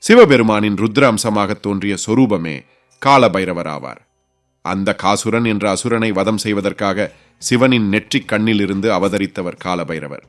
சிவபெருமானின் ருத்ர அம்சமாக தோன்றிய சொரூபமே காலபைரவர் ஆவார் அந்த காசுரன் என்ற அசுரனை வதம் செய்வதற்காக சிவனின் நெற்றிக் கண்ணிலிருந்து அவதரித்தவர் காலபைரவர்.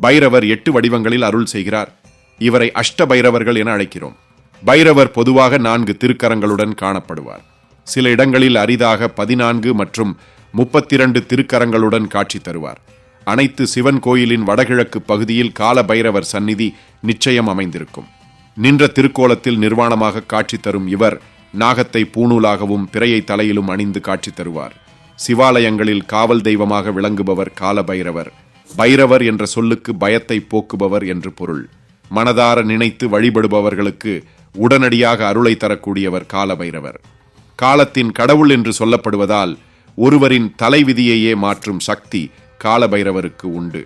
பைரவர் எட்டு வடிவங்களில் அருள் செய்கிறார். இவரை அஷ்ட பைரவர்கள் என அழைக்கிறோம். பைரவர் பொதுவாக நான்கு திருக்கரங்களுடன் காணப்படுவார். சில இடங்களில் அரிதாக பதினான்கு மற்றும் முப்பத்திரண்டு திருக்கரங்களுடன் காட்சி தருவார். அனைத்து சிவன் கோயிலின் வடகிழக்கு பகுதியில் கால பைரவர் சந்நிதி நிச்சயம் அமைந்திருக்கும். நின்ற திருக்கோலத்தில் நிர்வாணமாக காட்சி தரும் இவர் நாகத்தை பூணூலாகவும் பிறையை தலையிலும் அணிந்து காட்சி தருவார். சிவாலயங்களில் காவல் தெய்வமாக விளங்குபவர் கால பைரவர் பைரவர் என்ற சொல்லுக்கு பயத்தை போக்குபவர் என்று பொருள். மனதார நினைத்து வழிபடுபவர்களுக்கு உடனடியாக அருளை தரக்கூடியவர் கால பைரவர் காலத்தின் கடவுள் என்று சொல்லப்படுவதால் ஒருவரின் தலைவிதியையே மாற்றும் சக்தி காலபைரவருக்கு உண்டு.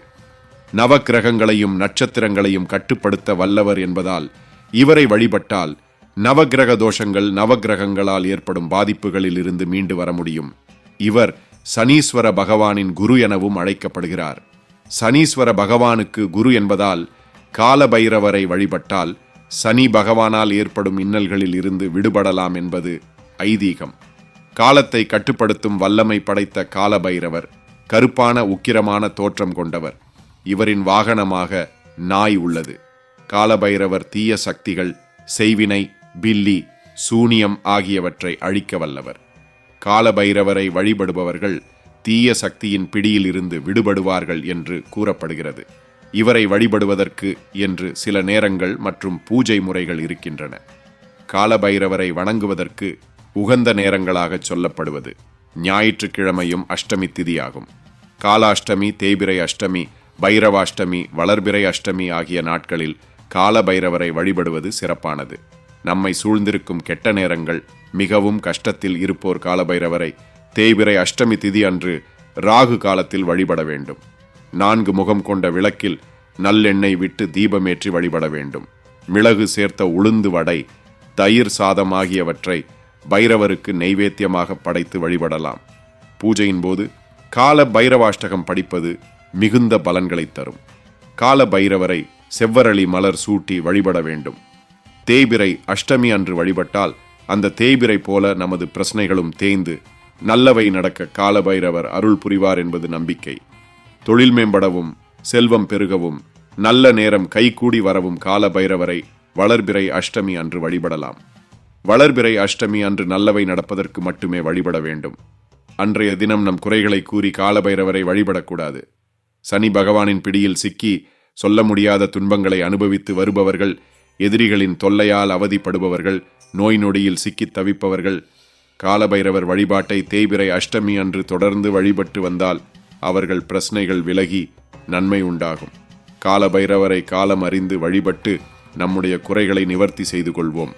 நவக்கிரகங்களையும் நட்சத்திரங்களையும் கட்டுப்படுத்த வல்லவர் என்பதால் இவரை வழிபட்டால் நவக்கிரக தோஷங்கள் நவக்கிரகங்களால் ஏற்படும் பாதிப்புகளில் இருந்து மீண்டு வர முடியும். இவர் சனீஸ்வர பகவானின் குரு எனவும் அழைக்கப்படுகிறார். சனீஸ்வர பகவானுக்கு குரு என்பதால் காலபைரவரை வழிபட்டால் சனி பகவானால் ஏற்படும் இன்னல்களில் இருந்து விடுபடலாம் என்பது ஐதீகம். காலத்தை கட்டுப்படுத்தும் வல்லமை படைத்த காலபைரவர் கருப்பான உக்கிரமான தோற்றம் கொண்டவர். இவரின் வாகனமாக நாய் உள்ளது. காலபைரவர் தீய சக்திகள் செய்வினை பில்லி சூனியம் ஆகியவற்றை அழிக்க வல்லவர். காலபைரவரை வழிபடுபவர்கள் தீய சக்தியின் பிடியிலிருந்து விடுபடுவார்கள் என்று கூறப்படுகிறது. இவரை வழிபடுவதற்கு என்று சில நேரங்கள் மற்றும் பூஜை முறைகள் இருக்கின்றன. காலபைரவரை வணங்குவதற்கு உகந்த நேரங்களாக சொல்லப்படுவது ஞாயிற்றுக்கிழமையும் அஷ்டமி திதியாகும். காலாஷ்டமி தேய்பிரை அஷ்டமி பைரவாஷ்டமி வளர்பிறை அஷ்டமி ஆகிய நாட்களில் கால பைரவரை வழிபடுவது சிறப்பானது. நம்மை சூழ்ந்திருக்கும் கெட்ட நேரங்கள் மிகவும் கஷ்டத்தில் இருப்போர் காலபைரவரை தேய்பிரை அஷ்டமி திதி அன்று ராகு காலத்தில் வழிபட வேண்டும். நான்கு முகம் கொண்ட விளக்கில் நல்லெண்ணெய் விட்டு தீபமேற்றி வழிபட வேண்டும். மிளகு சேர்த்த உளுந்து வடை தயிர் சாதம் ஆகியவற்றை பைரவருக்கு நெய்வேத்தியமாக படைத்து வழிபடலாம். பூஜையின் போது கால பைரவாஷ்டகம் படிப்பது மிகுந்த பலன்களைத் தரும். கால பைரவரை செவ்வரளி மலர் சூட்டி வழிபட வேண்டும். தேய்பிரை அஷ்டமி அன்று வழிபட்டால் அந்த தேய்பிரை போல நமது பிரச்சனைகளும் தேய்ந்து நல்லவை நடக்க கால பைரவர் அருள் புரிவார் என்பது நம்பிக்கை. தொழில் மேம்படவும் செல்வம் பெருகவும் நல்ல நேரம் கைகூடி வரவும் கால பைரவரை வளர்பிறை அஷ்டமி அன்று வழிபடலாம். வளர்பிறை அஷ்டமி அன்று நல்லவை நடப்பதற்கு மட்டுமே வழிபட வேண்டும். அன்றைய தினம் நம் குறைகளை கூறி காலபைரவரை வழிபடக்கூடாது. சனி பகவானின் பிடியில் சிக்கி சொல்ல முடியாத துன்பங்களை அனுபவித்து வருபவர்கள் எதிரிகளின் தொல்லையால் அவதிப்படுபவர்கள் நோய் நொடியில் சிக்கித் தவிப்பவர்கள் காலபைரவர் வழிபாட்டை தேய்பிரை அஷ்டமி அன்று தொடர்ந்து வழிபட்டு வந்தால் அவர்கள் பிரச்சனைகள் விலகி நன்மை உண்டாகும். காலபைரவரை காலம் அறிந்து வழிபட்டு நம்முடைய குறைகளை நிவர்த்தி செய்து கொள்வோம்.